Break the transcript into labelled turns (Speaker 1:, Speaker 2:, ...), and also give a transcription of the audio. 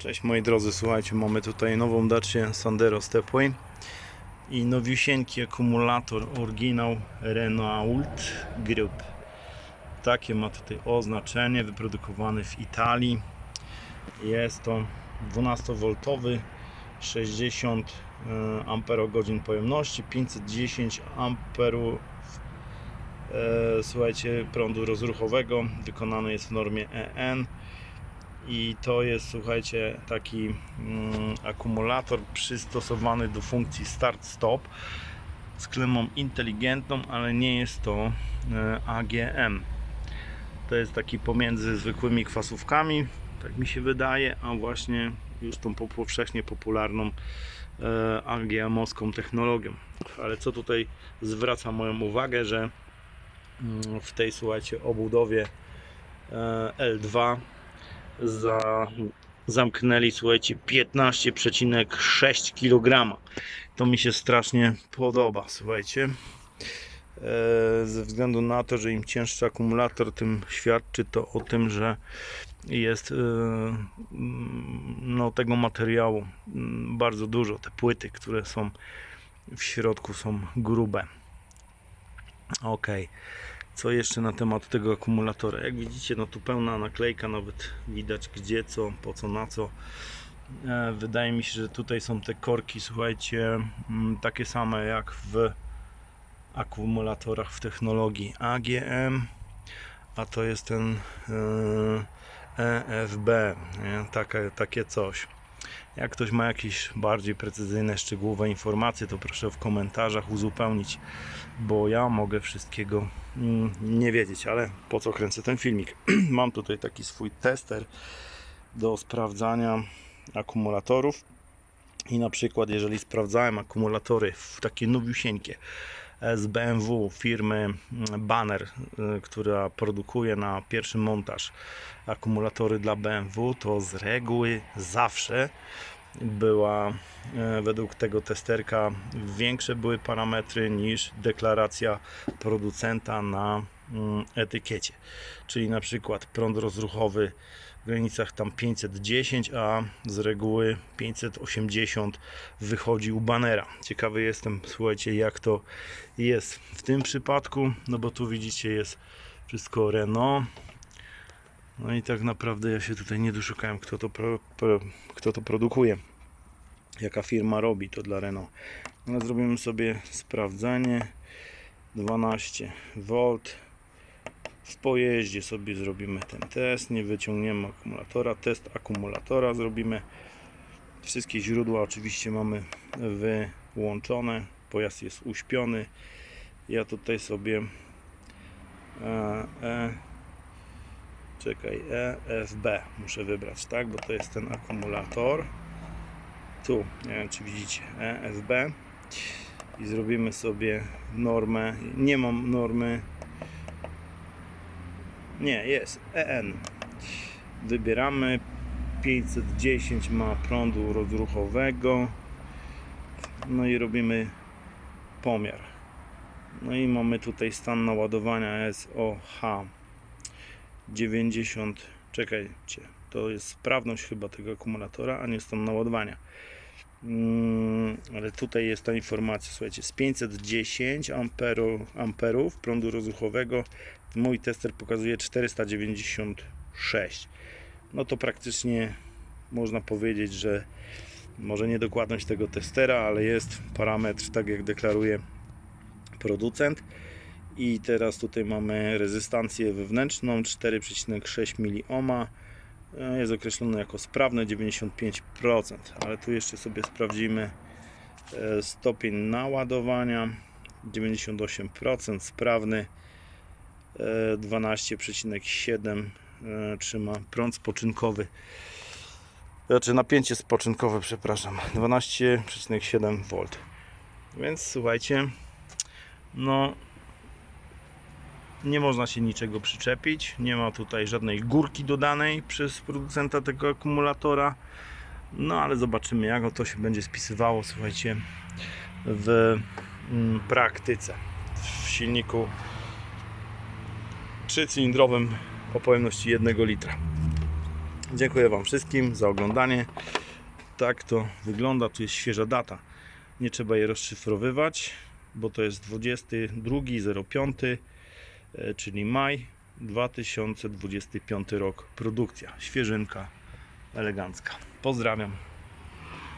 Speaker 1: Cześć moi drodzy, słuchajcie, mamy tutaj nową Dacię Sandero Stepway i nowiusieńki akumulator oryginał Renault Group. Takie ma tutaj oznaczenie, wyprodukowany w Italii. Jest to 12V, 60 Ah pojemności, 510 amperów e, słuchajcie, prądu rozruchowego. Wykonany jest w normie EN i to jest słuchajcie taki mm, akumulator przystosowany do funkcji start-stop z klemą inteligentną, ale nie jest to e, AGM. To jest taki pomiędzy zwykłymi kwasówkami, tak mi się wydaje, a właśnie już tą po- powszechnie popularną e, AGM-owską technologią. Ale co tutaj zwraca moją uwagę, że mm, w tej słuchajcie obudowie e, L2 za, zamknęli słuchajcie 15,6 kg. To mi się strasznie podoba, słuchajcie. E, ze względu na to, że im cięższy akumulator, tym świadczy to o tym, że jest e, mm, no, tego materiału mm, bardzo dużo. Te płyty, które są w środku są grube. Ok. Co jeszcze na temat tego akumulatora? Jak widzicie, no tu pełna naklejka, nawet widać gdzie, co, po co, na co. E, Wydaje mi się, że tutaj są te korki, słuchajcie, mm, takie same jak w akumulatorach w technologii AGM, a to jest ten e, EFB, nie? Takie, takie coś. Jak ktoś ma jakieś bardziej precyzyjne, szczegółowe informacje, to proszę w komentarzach uzupełnić, bo ja mogę wszystkiego mm, nie wiedzieć, ale po co kręcę ten filmik? Mam tutaj taki swój tester do sprawdzania akumulatorów i na przykład jeżeli sprawdzałem akumulatory w takie nowiusieńkie z BMW firmy mm, Banner, y, która produkuje na pierwszy montaż akumulatory dla BMW, to z reguły zawsze była e, według tego testerka większe były parametry niż deklaracja producenta na etykiecie. Czyli na przykład prąd rozruchowy w granicach tam 510, a z reguły 580 wychodzi u banera. Ciekawy jestem, słuchajcie, jak to jest w tym przypadku, no bo tu widzicie jest wszystko Renault. No i tak naprawdę ja się tutaj nie doszukałem, kto to, pro, pro, kto to produkuje. Jaka firma robi to dla Renault. Ale zrobimy sobie sprawdzenie. 12 V. W pojeździe sobie zrobimy ten test. Nie wyciągniemy akumulatora. Test akumulatora zrobimy. Wszystkie źródła oczywiście mamy wyłączone. Pojazd jest uśpiony. Ja tutaj sobie e, e, czekaj, EFB muszę wybrać, tak, bo to jest ten akumulator tu, nie wiem czy widzicie, EFB i zrobimy sobie normę, nie mam normy nie, jest. EN wybieramy. 510 ma prądu rozruchowego. No i robimy pomiar. No i mamy tutaj stan naładowania SOH 90 czekajcie. To jest sprawność chyba tego akumulatora a nie stan naładowania. Mm, ale tutaj jest ta informacja słuchajcie z 510 amperu, amperów prądu rozruchowego mój tester pokazuje 496 no to praktycznie można powiedzieć, że może nie dokładność tego testera, ale jest parametr tak jak deklaruje producent. I teraz tutaj mamy rezystancję wewnętrzną 4,6 miliohma E, jest określone jako sprawne 95%, ale tu jeszcze sobie sprawdzimy stopień naładowania 98% sprawny e, 12,7 e, trzyma prąd spoczynkowy znaczy napięcie spoczynkowe przepraszam 12,7 V więc słuchajcie no nie można się niczego przyczepić. Nie ma tutaj żadnej górki dodanej przez producenta tego akumulatora. No ale zobaczymy, jak to się będzie spisywało, słuchajcie, w mm, praktyce. W silniku trzycylindrowym o pojemności 1 litra. Dziękuję Wam wszystkim za oglądanie. Tak to wygląda. Tu jest świeża data. Nie trzeba jej rozszyfrowywać, bo to jest 22.05, e, czyli maj 2025 rok. Produkcja. Świeżynka elegancka. Pozdrawiam.